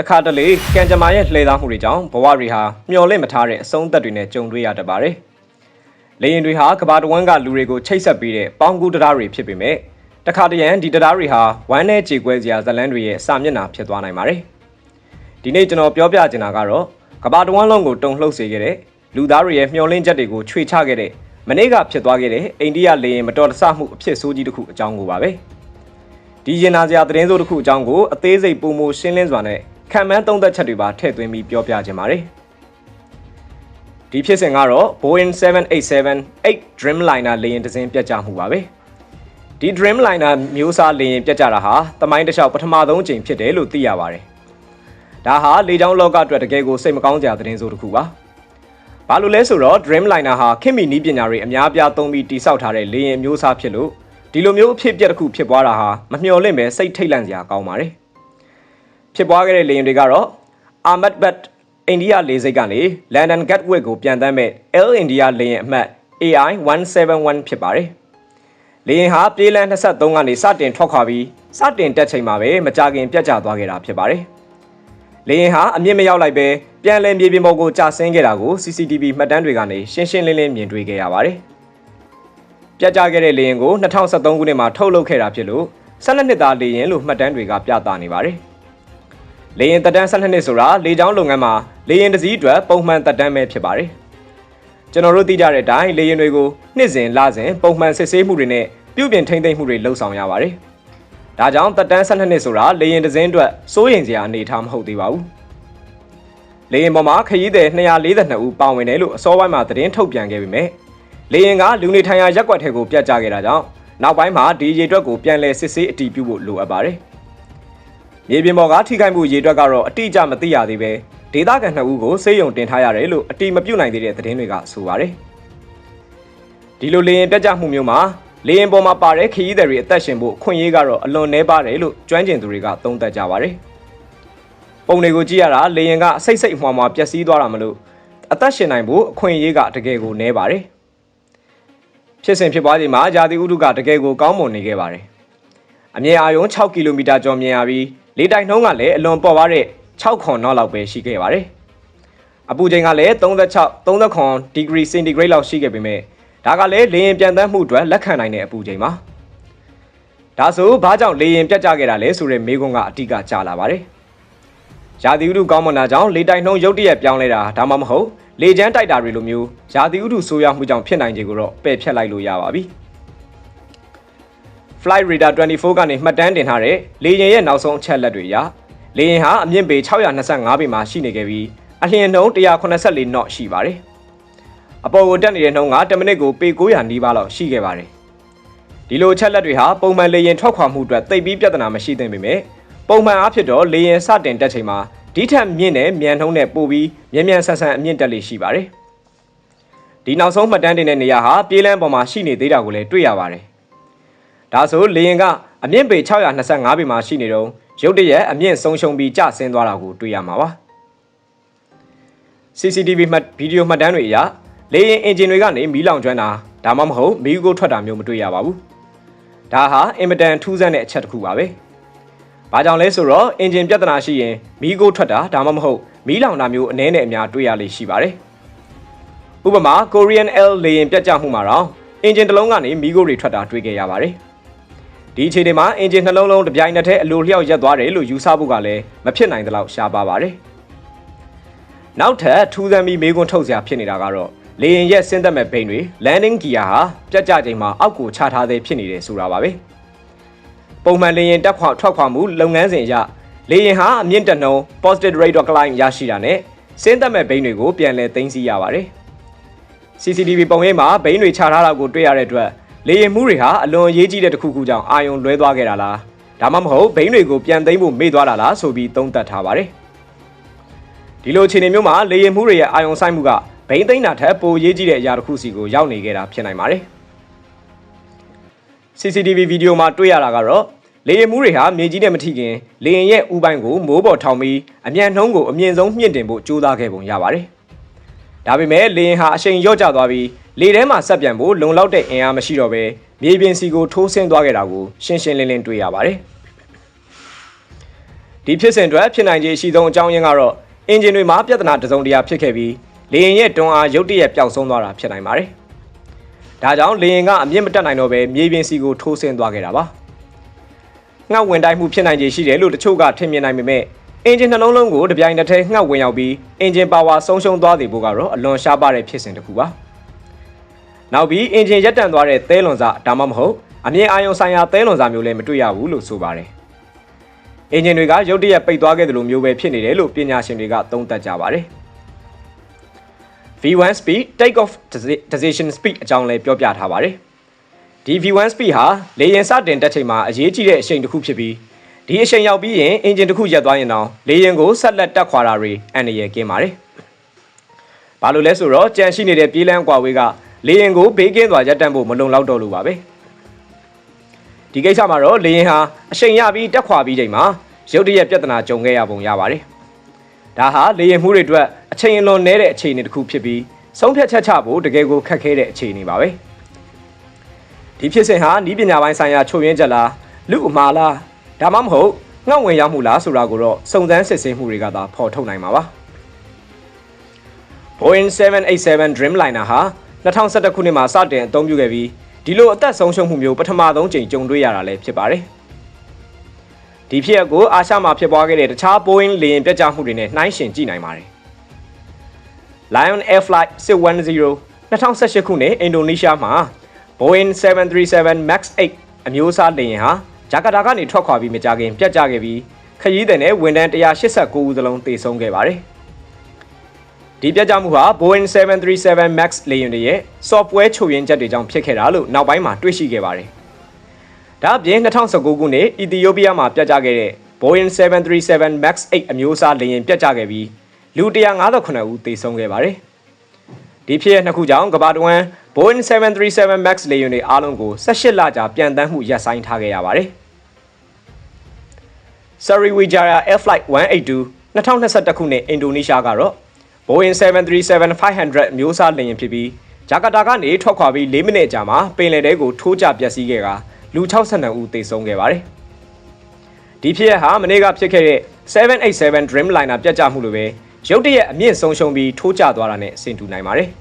တခါတလေကံကြမ္မာရဲ့လှည့်သားမှုတွေကြောင့်ဘဝတွေဟာမျော်လင့်မထားတဲ့အဆုံးသက်တွေနဲ့ကြုံတွေ့ရတတ်ပါတယ်။လေရင်တွေဟာကဘာတဝန်းကလူတွေကိုချိတ်ဆက်ပေးတဲ့ပေါင်းကူးတရားတွေဖြစ်ပေမဲ့တခါတရံဒီတရားတွေဟာဝမ်းနဲ့ကြေကွဲစရာဇလန်းတွေရဲ့အစာမျက်နှာဖြစ်သွားနိုင်ပါတယ်။ဒီနေ့ကျွန်တော်ပြောပြချင်တာကတော့ကဘာတဝန်းလုံးကိုတုံလှုပ်စေခဲ့တဲ့လူသားတွေရဲ့မျော်လင့်ချက်တွေကိုချွေချခဲ့တဲ့မနေ့ကဖြစ်သွားခဲ့တဲ့အိန္ဒိယလေရင်မတော်တဆမှုအဖြစ်ဆိုးကြီးတစ်ခုအကြောင်းကိုပါပဲ။ဒီရင်နာစရာသတင်းစိုးတစ်ခုအကြောင်းကိုအသေးစိတ်ပုံမရှင်းလင်းစွာနဲ့ ခံမှန်းသုံးသက်ချက်တွေပါထည့်သွင်းပြီးပြောပြခြင်းပါတယ်။ဒီဖြစ်စဉ်ကတော့ Boeing 787-8 Dreamliner လေယာဉ်တစ်စင်းပြတ်ကျမှုပါပဲ။ဒီ Dreamliner မျိုးစားလေယာဉ်ပြတ်ကျတာဟာသမိုင်းတစ်လျှောက်ပထမဆုံးအကြိမ်ဖြစ်တယ်လို့သိရပါတယ်။ဒါဟာလေကြောင်းလောကအတွက်တကယ်ကိုစိတ်မကောင်းစရာသတင်းစိုးတစ်ခုပါ။ဘာလို့လဲဆိုတော့ Dreamliner ဟာခင်မီနီးပညာတွေအများပြားသုံးပြီးတိစောက်ထားတဲ့လေယာဉ်မျိုးစားဖြစ်လို့ဒီလိုမျိုးအဖြစ်အပျက်တစ်ခုဖြစ်ပွားတာဟာမမျှော်လင့်ပဲစိတ်ထိတ်လန့်စရာကောင်းပါတယ်။ ဖြစ်ပွားခဲ့တဲ့လေယာဉ်တွေကတော့ Ahmedabad အိန္ဒိယလေဆိပ်ကနေ London Gatwick ကိုပြန်တမ်းမဲ့ Air India လေယာဉ်အမှတ် AI 171ဖြစ်ပါတယ်။လေယာဉ်ဟာပြေးလန်း23ကနေစတင်ထွက်ခွာပြီးစတင်တက်ချိန်မှာပဲမကြခင်ပြတ်ကျသွားခဲ့တာဖြစ်ပါတယ်။လေယာဉ်ဟာအမြင့်မရောက်လိုက်ပဲပြန်လည်မြေပြင်ပေါ်ကိုကျဆင်းခဲ့တာကို CCTV မှတ်တမ်းတွေကနေရှင်းရှင်းလင်းလင်းမြင်တွေ့ခဲ့ရပါတယ်။ပြတ်ကျခဲ့တဲ့လေယာဉ်ကို2013ခုနှစ်မှာထုတ်လုပ်ခဲ့တာဖြစ်လို့12နှစ်သားလေယာဉ်လို့မှတ်တမ်းတွေကပြသနေပါတယ်။ လေရင်တက်တန်း12နှစ်ဆိုတာလေကြောင်းလုပ်ငန်းမှာလေရင်တစ်စီးအတွက်ပုံမှန်တက်တန်းပဲဖြစ်ပါတယ်။ကျွန်တော်တို့သိကြတဲ့အတိုင်းလေရင်တွေကိုနှစ်စဉ်လစဉ်ပုံမှန်စစ်ဆေးမှုတွေနဲ့ပြုပြင်ထိန်းသိမ်းမှုတွေလုပ်ဆောင်ရပါတယ်။ဒါကြောင့်တက်တန်း12နှစ်ဆိုတာလေရင်တစ်စင်းအတွက်စိုးရိမ်စရာအနေအထားမဟုတ်သေးပါဘူး။လေရင်ပေါ်မှာခရီးသည်242ဦးပါဝင်တယ်လို့အစောပိုင်းမှာသတင်းထုတ်ပြန်ခဲ့ပေမဲ့လေရင်ကလူနေထိုင်ရာရက်ကွက်ထဲကိုပြတ်ကျခဲ့တာကြောင့်နောက်ပိုင်းမှာဒီရေအတွက်ကိုပြန်လည်စစ်ဆေးအတည်ပြုဖို့လိုအပ်ပါတယ်။ မြေပြင်ပေါ်ကထိခိုက်မှုရေအတွက်ကတော့အတိအကျမသိရသေးပဲဒေသခံနှစ်ဦးကိုစေယုံတင်ထားရတယ်လို့အတိမပြုတ်နိုင်သေးတဲ့သတင်းတွေကဆိုပါတယ်။ဒီလိုလေရင်ပြတ်ကျမှုမျိုးမှာလေရင်ပေါ်မှာပါတဲ့ခရီးသည်တွေအသက်ရှင်ဖို့အခွင့်အရေးကတော့အလွန်နှဲပါတယ်လို့ကျွမ်းကျင်သူတွေကသုံးသပ်ကြပါတယ်။ပုံတွေကိုကြည့်ရတာလေရင်ကအစိတ်စိတ်အမွှားမွှားပျက်စီးသွားတာမလို့အသက်ရှင်နိုင်ဖို့အခွင့်အရေးကတကယ်ကိုနှဲပါတယ်။ဖြစ်စဉ်ဖြစ်ပွားချိန်မှာဂျာတိဥဒုကတကယ်ကိုကောင်းမွန်နေခဲ့ပါတယ်။အမြင့်အာရုံ6ကီလိုမီတာကျော်မြင်ရပြီး လေတိုက်နှုန်းကလည်းအလွန်ပေါ်ပါတဲ့6ခွန်နောက်လောက်ပဲရှိခဲ့ပါတယ်။အပူချိန်ကလည်း36 39ဒီဂရီစင်တီဂရိတ်လောက်ရှိခဲ့ပေမဲ့ဒါကလည်းလေရင်ပြန်တမ်းမှုအတွက်လက်ခံနိုင်တဲ့အပူချိန်ပါ။ဒါဆိုဘာကြောင့်လေရင်ပြတ်ကျခဲ့တာလဲဆိုတဲ့မေးခွန်းကအတိအကကြာလာပါတယ်။ရာသီဥတုကောင်းမွန်တာကြောင့်လေတိုက်နှုန်းရုတ်တရက်ပြောင်းလဲတာဒါမှမဟုတ်လေချမ်းတိုက်တာတွေလိုမျိုးရာသီဥတုဆိုးရွားမှုကြောင့်ဖြစ်နိုင်ခြေကိုတော့ပယ်ဖျက်လိုက်လို့ရပါပြီ။ Flight Radar 24ကနေမှတ်တမ်းတင်ထားတဲ့လေယာဉ်ရဲ့နောက်ဆုံးအချက်လက်တွေအရလေယာဉ်ဟာအမြင့်ပေ625ပေမှာရှိနေခဲ့ပြီးအလျင်နှုန်း184 knot ရှိပါတယ်။အပေါ်ကိုတက်နေတဲ့နှုန်းက10မိနစ်ကိုပေ900နီးပါးလောက်ရှိခဲ့ပါတယ်။ဒီလိုအချက်လက်တွေဟာပုံမှန်လေယာဉ်ထွက်ခွာမှုအတွက်သိပ်ပြီးပြဿနာမရှိသင့်ပေမဲ့ပုံမှန်အားဖြင့်တော့လေယာဉ်စတင်တက်ချိန်မှာဒီထက်မြင့်တဲ့မြန်နှုန်းနဲ့ပိုပြီးမြန်မြန်ဆန်ဆန်အမြင့်တက်လေရှိပါတယ်။ဒီနောက်ဆုံးမှတ်တမ်းတင်တဲ့နေရာဟာပြေးလန်းပေါ်မှာရှိနေသေးတာကိုလည်းတွေ့ရပါတယ်။ ဒါဆိုလေယာဉ်ကအမြင့်ပေ625ပေမှာရှိနေတော့ရုတ်တရက်အမြင့်ဆုံးရှုံးပြီးကျဆင်းသွားတာကိုတွေ့ရမှာပါ။ CCTV မှတ်ဗီဒီယိုမှတ်တမ်းတွေအရလေယာဉ်အင်ဂျင်တွေကနေမီးလောင်ကျွမ်းတာဒါမှမဟုတ်မီးကိုထွက်တာမျိုးမတွေ့ရပါဘူး။ဒါဟာအင်မတန်ထူးဆန်းတဲ့အချက်တစ်ခုပါပဲ။ဘာကြောင့်လဲဆိုတော့အင်ဂျင်ပြဿနာရှိရင်မီးကိုထွက်တာဒါမှမဟုတ်မီးလောင်တာမျိုးအနည်းနဲ့အများတွေ့ရလိမ့်ရှိပါတယ်။ဥပမာ Korean Air လေယာဉ်ပြတ်ကျမှုမှာတော့အင်ဂျင်တစ်လုံးကနေမီးကိုတွေထွက်တာတွေ့ခဲ့ရပါတယ်။ ဒီအခြေအနေမှာအင်ဂျင်နှလုံးလုံးတစ်ပြိုင်နက်တည်းအလိုလျောက်ရက်သွားတယ်လို့ယူဆဖို့ကလည်းမဖြစ်နိုင်သလောက်ရှားပါပါတယ်။နောက်ထပ်ထူးဆန်းပြီးမေးခွန်းထုတ်စရာဖြစ်နေတာကတော့လေယာဉ်ရဲ့ဆင်းသက်မဲ့ဘိန်းတွေ landing gear ဟာပြတ်ကျချိန်မှာအောက်ကိုချထားသေးဖြစ်နေတယ်ဆိုတာပါပဲ။ပုံမှန်လေယာဉ်တက်ခွာထွက်ခွာမှုလုပ်ငန်းစဉ်အရလေယာဉ်ဟာအမြင့်တက်နှုန်း positive rate of climb ရရှိတာနဲ့ဆင်းသက်မဲ့ဘိန်းတွေကိုပြန်လည်သိမ်းဆည်းရပါတယ်။ CCTV ပုံရိပ်မှာဘိန်းတွေချထားတာကိုတွေ့ရတဲ့အတွက် လေရင်မှုတွေဟာအလွန်အရေးကြီးတဲ့တစ်ခုခုကြောင့်အာယုံလွဲသွားခဲ့တာလားဒါမှမဟုတ်ဘိန်းတွေကိုပြန်သိမ်းဖို့မေ့သွားတာလားဆိုပြီးသုံးသပ်ထားပါတယ်ဒီလိုအခြေအနေမျိုးမှာလေရင်မှုတွေရဲ့အာယုံဆိုင်မှုကဘိန်းသိမ်းတာထက်ပိုရေးကြီးတဲ့အရာတစ်ခုစီကိုရောက်နေခဲ့တာဖြစ်နိုင်ပါတယ် CCTV ဗီဒီယိုမှာတွေ့ရတာကတော့လေရင်မှုတွေဟာမြေကြီးနဲ့မထိခင်လေရင်ရဲ့ဥပိုင်းကိုမိုးပေါ်ထောင်ပြီးအမြန်နှုံးကိုအမြင့်ဆုံးမြင့်တင်ဖို့ကြိုးစားခဲ့ပုံရပါတယ် ဒါပေမဲ့လေရင်ဟာအရှိန်လျော့ကျသွားပြီးလေထဲမှာဆက်ပြန်ဖို့လုံလောက်တဲ့အင်အားမရှိတော့ဘဲမြေပြင်စီကိုထိုးဆင်းသွားခဲ့တာကိုရှင်းရှင်းလင်းလင်းတွေ့ရပါတယ်။ဒီဒီဖြစ်စဉ်အတွက်ဖြစ်နိုင်ခြေရှိဆုံးအကြောင်းရင်းကတော့အင်ဂျင်တွေမှာပြဿနာတစ်စုံတစ်ရာဖြစ်ခဲ့ပြီးလေယာဉ်ရဲ့တွန်းအားရုတ်တရက်ပျောက်ဆုံးသွားတာဖြစ်နိုင်ပါတယ်။ဒါကြောင့်လေယာဉ်ကအမြင့်မတက်နိုင်တော့ဘဲမြေပြင်စီကိုထိုးဆင်းသွားခဲ့တာပါ။ငှက်ဝင်တိုင်းမှုဖြစ်နိုင်ခြေရှိတယ်လို့တချို့ကထင်မြင်နိုင်ပေမဲ့ အင်ဂျင်နှလုံးလုံးကိုတပြိုင်တည်းထဲငှက်ဝင်ရောက်ပြီးအင်ဂျင်ပါဝါဆုံးရှုံးသွားစေဖို့ကတော့အလွန်ရှားပါတဲ့ဖြစ်စဉ်တစ်ခုပါ။နောက်ပြီးအင်ဂျင်ရက်တန့်သွားတဲ့သဲလွန်စာဒါမှမဟုတ်အမြင့်အာရုံဆိုင်ရာသဲလွန်စာမျိုးလည်းမတွေ့ရဘူးလို့ဆိုပါတယ်။အင်ဂျင်တွေကရုတ်တရက်ပိတ်သွားခဲ့တယ်လို့မျိုးပဲဖြစ်နေတယ်လို့ပညာရှင်တွေကသုံးသပ်ကြပါတယ်။ V1 speed take off decision speed အကြောင်းလည်းပြောပြထားပါတယ်။ဒီ V1 speed ဟာလေယာဉ်စတင်တက်ချိန်မှာအရေးကြီးတဲ့အချိန်တစ်ခုဖြစ်ပြီး ဒီအချိန်ရောက်ပြီးရင်အင်ဂျင်တစ်ခုရပ်သွားရင်တော့လေယာဉ်ကိုဆက်လက်တက်ခွာတာတွေအန္တရာယ်ကင်းပါတယ်။ဘာလို့လဲဆိုတော့ကြံရှိနေတဲ့ပြေးလန်းကွာဝေးကလေယာဉ်ကိုဘေးကင်းစွာရပ်တန့်ဖို့မလုံလောက်တော့လို့ပါပဲ။ဒီကိစ္စမှာတော့လေယာဉ်ဟာအချိန်ရပြီးတက်ခွာပြီးချိန်မှာရုတ်တရက်ပြဿနာကြုံခဲ့ရပုံရပါတယ်။ဒါဟာလေယာဉ်မှုတွေအတွက်အချိန်အလွန်နည်းတဲ့အခြေအနေတစ်ခုဖြစ်ပြီးဆုံးဖြတ်ချက်ချဖို့တကယ်ကိုခက်ခဲတဲ့အခြေအနေပါပဲ။ဒီဖြစ်စဉ်ဟာဤပညာပိုင်းဆိုင်ရာချုပ်ရင်းချက်လားလူအမှားလား ဒါမှမဟုတ်ငှောက်ဝင်ရောက်မှုလားဆိုတာကိုတော့စုံစမ်းစစ်ဆေးမှုတွေကသာဖော်ထုတ်နိုင်မှာပါ။ Boeing 787 Dreamliner ဟာ2011ခုနှစ်မှာစတင်အသုံးပြုခဲ့ပြီးဒီလိုအသက်ဆုံးရှုံးမှုမျိုးပထမဆုံးကြိမ်ကြုံတွေ့ရတာလည်းဖြစ်ပါတယ်။ဒီဖြစ်ရပ်ကိုအာရှမှာဖြစ်ပွားခဲ့တဲ့တခြား Boeing လေယာဉ်ပြတ်ကျမှုတွေနဲ့နှိုင်းယှဉ်ကြည့်နိုင်ပါတယ်။ Lion Air Flight 610 2018ခုနှစ်အင်ဒိုနီးရှားမှာ Boeing 737 MAX 8အမျိုးအစားလေယာဉ်ဟာ ဂျာကာတာကနေထွက်ခွာပြီးမကြခင်ပြတ်ကျခဲ့ပြီးခရီးသည်နဲ့ဝန်ထမ်း189ဦးစလုံးသေဆုံးခဲ့ပါတယ်။ဒီပြတ်ကျမှုဟာ Boeing 737 MAX လေယာဉ်တွေရဲ့ software ချုပ်ရင်းချက်တွေကြောင့်ဖြစ်ခဲ့တာလို့နောက်ပိုင်းမှာတွေ့ရှိခဲ့ပါတယ်။ဒါ့အပြင်2019ခုနှစ်အီသီယိုးပီးယားမှာပြတ်ကျခဲ့တဲ့ Boeing 737 MAX 8အမျိုးအစားလေယာဉ်ပြတ်ကျခဲ့ပြီးလူ158ဦးသေဆုံးခဲ့ပါတယ်။ ဒီဖြစ်ရပ်နှစ်ခုကြောင့်ကမ္ဘာတဝန်း Boeing 737 MAX လေယာဉ်တွေအားလုံးကို18လကြာပြန်တမ်းမှုရပ်ဆိုင်းထားခဲ့ရပါတယ်။ Sriwijaya Air Flight 182 2021ခုနှစ်အင်ဒိုနီးရှားကတော့ Boeing 737-500မျိုးစားလေယာဉ်ဖြစ်ပြီးဂျာကာတာကနေထွက်ခွာပြီး၄မိနစ်ကြာမှာပင်လယ်ထဲကိုထိုးကျပျက်စီးခဲ့ကလူ62ဦးသေဆုံးခဲ့ပါတယ်။ဒီဖြစ်ရပ်ဟာမနေ့ကဖြစ်ခဲ့တဲ့787 Dreamliner ပြတ်ကျမှုလိုပဲ ရုတ်တရက်အမြင့်ဆုံးရှုံးပြီးထိုးကျသွားတာနဲ့ဆင်တူနိုင်ပါတယ်။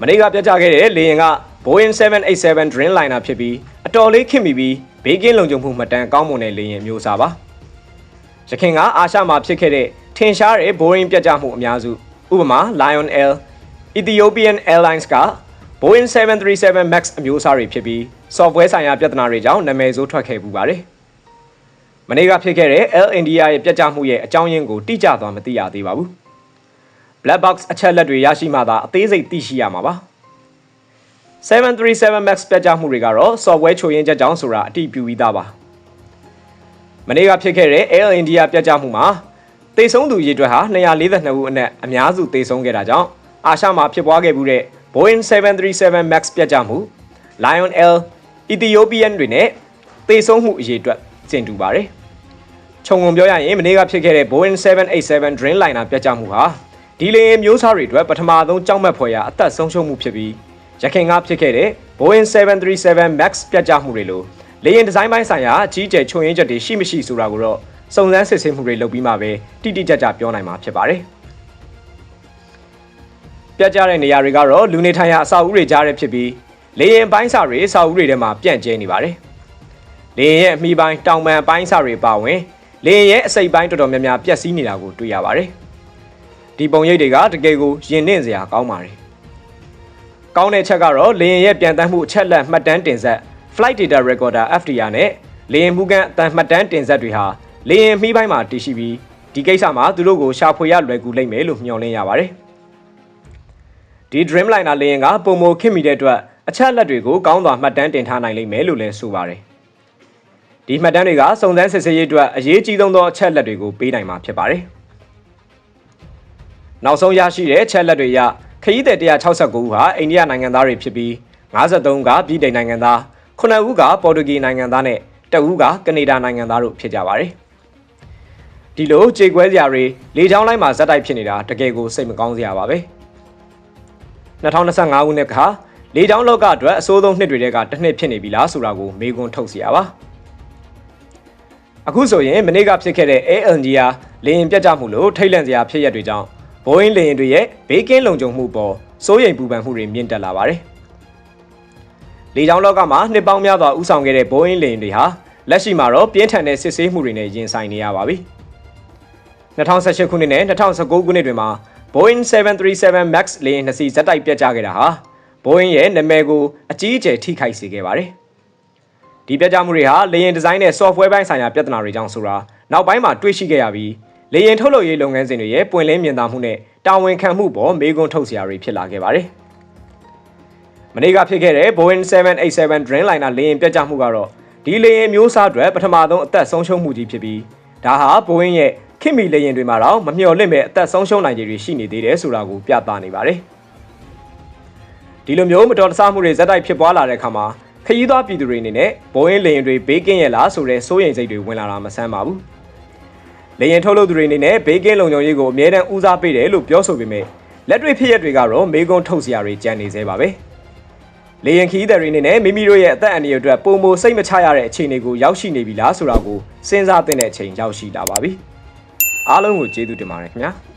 မနေ့ကပြတ်ကျခဲ့တဲ့လေယာဉ်က Boeing 787 Dreamliner ဖြစ်ပြီးအတော်လေးခင်မိပြီးဘေးကင်းလုံခြုံမှုမှတ်တမ်းကောင်းမွန်တဲ့လေယာဉ်မျိုးစားပါ။ရခင်ကအာရှမှာဖြစ်ခဲ့တဲ့ထင်ရှားတဲ့ Boeing ပြတ်ကျမှုအများစုဥပမာ Lion Air, Ethiopian Airlines က Boeing 737 MAX အမျိုးအစားတွေဖြစ်ပြီး software ဆိုင်ရာပြဿနာတွေကြောင့်နာမည်ဆိုးထွက်ခဲ့ပူပါတယ်။ မနေ့ကဖြစ်ခဲ့တဲ့ Air India ရဲ့ပြတ်ကျမှုရဲ့အကြောင်းရင်းကိုတိကျသွားမသိရသေးပါဘူး။ black box အချက်လက်တွေရရှိမှသာအသေးစိတ်သိရှိရမှာပါ737 Max ပြတ်ကျမှုတွေကတော့ software ချို့ယွင်းချက်ကြောင့်ဆိုတာအတိပြုပြီးသားပါမနေ့ကဖြစ်ခဲ့တဲ့ Air India ပြတ်ကျမှုမှာသေဆုံးသူရေအတွက်ဟာ242ဦးအနက်အများစုသေဆုံးခဲ့တာကြောင့်အာရှမှာဖြစ်ပွားခဲ့မှုတဲ့ Boeing 737 Max ပြတ်ကျမှု Lion Air Ethiopian တွေနဲ့သေဆုံးမှုအရေအတွက် ကျင်တူပါတယ်ခြုံငုံပြောရရင်မနေ့ကဖြစ်ခဲ့တဲ့ Boeing 787 Dreamliner ပြတ်ကျမှုဟာဒီလေယာဉ်မျိုးစားတွေအတွက်ပထမဆုံးကြောက်မက်ဖွယ်ရာအသက်ဆုံးရှုံးမှုဖြစ်ပြီးရခိုင်ကဖြစ်ခဲ့တဲ့ Boeing 737 MAX ပြတ်ကျမှုတွေလိုလေယာဉ်ဒီဇိုင်းပိုင်းဆိုင်ရာအကြီးကျယ်ချုံရင်းချက်တွေရှိမရှိဆိုတာကိုတော့စုံစမ်းစစ်ဆေးမှုတွေလုပ်ပြီးမှပဲတိတိကျကျပြောနိုင်မှာဖြစ်ပါတယ်။ပြတ်ကျတဲ့နေရာတွေကတော့လူနေထိုင်ရာအဆောက်အဦတွေကြားထဲဖြစ်ပြီးလေယာဉ်ပိုင်းစာတွေအဆောက်အဦတွေထဲမှာပြန့်ကျဲနေပါတယ်။ လေယာဉ်ရဲ့အမိပိုင်းတောင်ပံပိုင်းစာတွေပါဝင်လေယာဉ်ရဲ့အစိပ်ပိုင်းတော်တော်များများပျက်စီးနေတာကိုတွေ့ရပါတယ်။ဒီပုံရိပ်တွေကတကယ်ကိုရင်နှင့်စရာကောင်းပါတယ်။ကောင်းတဲ့ချက်ကတော့လေယာဉ်ရဲ့ပြန်တမ်းမှုအချက်လက်မှတ်တမ်းတင်ဆက် Flight Data Recorder FDR နဲ့လေယာဉ်မှုကန်အတန်မှတ်တမ်းတင်ဆက်တွေဟာလေယာဉ်မှီးပိုင်းမှာတည်ရှိပြီးဒီကိစ္စမှာသူတို့ကိုရှာဖွေရလွယ်ကူလိမ့်မယ်လို့မျှော်လင့်ရပါတယ်။ဒီ Dreamliner လေယာဉ်ကပုံမခင်မိတဲ့အတွက်အချက်လက်တွေကိုကောင်းစွာမှတ်တမ်းတင်ထားနိုင်လိမ့်မယ်လို့လည်းဆိုပါတယ်။ ဒီမှတ်တမ်းတွေကစုံစမ်းစစ်ဆေးရေးအတွက်အရေးကြီးဆုံးသောအချက်လက်တွေကိုပေးနိုင်မှာဖြစ်ပါတယ်။နောက်ဆုံးရရှိတဲ့ချက်လက်တွေအရခရီးသည်169ဦးဟာအိန္ဒိယနိုင်ငံသားတွေဖြစ်ပြီး53ကပြည်ထိုင်နိုင်ငံသား9ဦးကပေါ်တူဂီနိုင်ငံသားနဲ့တဦးကကနေဒါနိုင်ငံသားတို့ဖြစ်ကြပါတယ်။ဒီလိုကြေကွဲစရာတွေလေချောင်းလိုက်မှာဇက်တိုက်ဖြစ်နေတာတကယ်ကိုစိတ်မကောင်းစရာပါပဲ။2025ခုနှစ်ကလေချောင်းလောကအတွက်အဆိုးဆုံးနှစ်တွေတဲကတစ်နှစ်ဖြစ်နေပြီလားဆိုတာကိုမေးခွန်းထုတ်စရာပါ။ အခုဆိုရင်မနေ့ကဖြစ်ခဲ့တဲ့ ALGR လေရင်ပြတ်ကျမှုလို့ထိတ်လန့်စရာဖြစ်ရက်တွေကြောင့်ဘိုးင်းလေရင်တွေရဲ့ဘေးကင်းလုံခြုံမှုပေါ်စိုးရိမ်ပူပန်မှုတွေမြင့်တက်လာပါတယ်။လေကြောင်းလောကမှာနှစ်ပေါင်းများစွာဦးဆောင်ခဲ့တဲ့ဘိုးင်းလေရင်တွေဟာလက်ရှိမှာတော့ပြင်းထန်တဲ့စစ်ဆေးမှုတွေနဲ့ရင်ဆိုင်နေရပါပြီ။2018ခုနှစ်နဲ့2019ခုနှစ်တွေမှာ Boeing 737 Max လေယာဉ်နှစ်စီးဇက်တိုက်ပြတ်ကျခဲ့တာဟာ Boeing ရဲ့နာမည်ကိုအကြီးအကျယ်ထိခိုက်စေခဲ့ပါတယ်။ ဒီပြတ်ကျမှုတွေဟာလေယာဉ်ဒီဇိုင်းနဲ့ software ဘိုင်းဆိုင်ရာပြဿနာတွေကြောင့်ဆိုတာနောက်ပိုင်းမှာတွေ့ရှိခဲ့ရပြီးလေယာဉ်ထုတ်လုပ်ရေးလုပ်ငန်းစဉ်တွေရဲ့ပွင့်လင်းမြင်သာမှုနဲ့တာဝန်ခံမှုပေါ်မေးခွန်းထုတ်စရာတွေဖြစ်လာခဲ့ပါတယ်။မနေ့ကဖြစ်ခဲ့တဲ့ Boeing 787 Dreamliner လေယာဉ်ပြတ်ကျမှုကတော့ဒီလေယာဉ်မျိုးစားအတွက်ပထမဆုံးအသက်ဆုံးရှုံးမှုကြီးဖြစ်ပြီးဒါဟာ Boeing ရဲ့ခင်မီလေယာဉ်တွေမှာတော့မမျှော်လင့်ပဲအသက်ဆုံးရှုံးနိုင်ခြေတွေရှိနေသေးတယ်ဆိုတာကိုပြသနေပါတယ်။ဒီလိုမျိုးမတော်တဆမှုတွေဇက်တိုက်ဖြစ်ပွားလာတဲ့အခါမှာ ခရီးသွားပြည်သူတွေအနေနဲ့ဘိုးအင်းလေရင်တွေဘေးကင်းရလားဆိုတဲ့စိုးရိမ်စိတ်တွေဝင်လာတာမဆန်းပါဘူး။လေရင်ထုတ်လုပ်သူတွေအနေနဲ့ဘေးကင်းလုံခြုံရေးကိုအမြဲတမ်းဦးစားပေးတယ်လို့ပြောဆိုပေမဲ့လက်တွေ့ဖြစ်ရက်တွေကတော့မေကွန်းထုတ်စရာတွေကြံနေသေးပါပဲ။လေရင်ခီးသည်တွေအနေနဲ့မိမိတို့ရဲ့အသက်အန္တရာယ်အတွက်ပုံမစိတ်မချရတဲ့အခြေအနေကိုရောက်ရှိနေပြီလားဆိုတာကိုစဉ်းစားသင့်တဲ့အချိန်ရောက်ရှိလာပါပြီ။အားလုံးကိုကျေးဇူးတင်ပါတယ်ခင်ဗျာ။